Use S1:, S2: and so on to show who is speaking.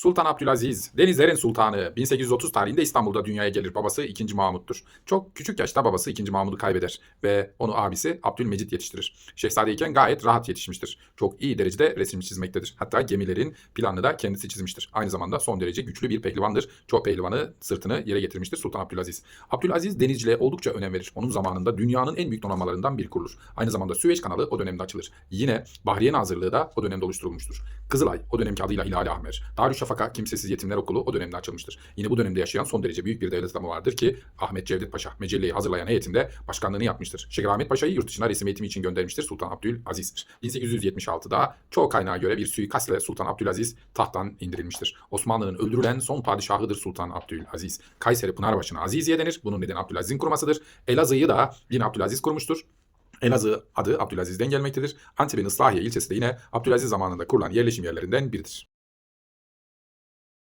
S1: Sultan Abdülaziz, denizlerin sultanı. 1830 tarihinde İstanbul'da dünyaya gelir. Babası 2. Mahmut'tur. Çok küçük yaşta babası 2. Mahmud'u kaybeder ve onu abisi Abdülmecit yetiştirir. Şehzadeyken gayet rahat yetişmiştir. Çok iyi derecede resim çizmektedir. Hatta gemilerin planını da kendisi çizmiştir. Aynı zamanda son derece güçlü bir pehlivandır. Çok pehlivanı sırtını yere getirmiştir Sultan Abdülaziz. Abdülaziz denizciliğe oldukça önem verir. Onun zamanında dünyanın en büyük donanmalarından biri kurulur. Aynı zamanda Süveyş kanalı o dönemde açılır. Yine Bahriye Nazırlığı da o dönemde oluşturulmuştur. Kızılay o dönemki adıyla Hilali Ahmer. Darüşşafaka Kimsesiz Yetimler Okulu o dönemde açılmıştır. Yine bu dönemde yaşayan son derece büyük bir devlet adamı vardır ki Ahmet Cevdet Paşa Mecelle'yi hazırlayan heyetinde başkanlığını yapmıştır. Şehrahmet Paşa'yı yurt dışına resim eğitimi için göndermiştir Sultan Abdülaziz. 1876'da çoğu kaynağa göre bir suikastle Sultan Abdülaziz tahttan indirilmiştir. Osmanlı'nın öldürülen son padişahıdır Sultan Abdülaziz. Kayseri Pınarbaşı'na Aziziye denir. Bunun nedeni Abdülaziz'in kurmasıdır. Elazığ'ı da yine Abdülaziz kurmuştur. Elazığ adı Abdülaziz'den gelmektedir. Antep'in Islahiye ilçesi de yine Abdülaziz zamanında kurulan yerleşim yerlerinden biridir.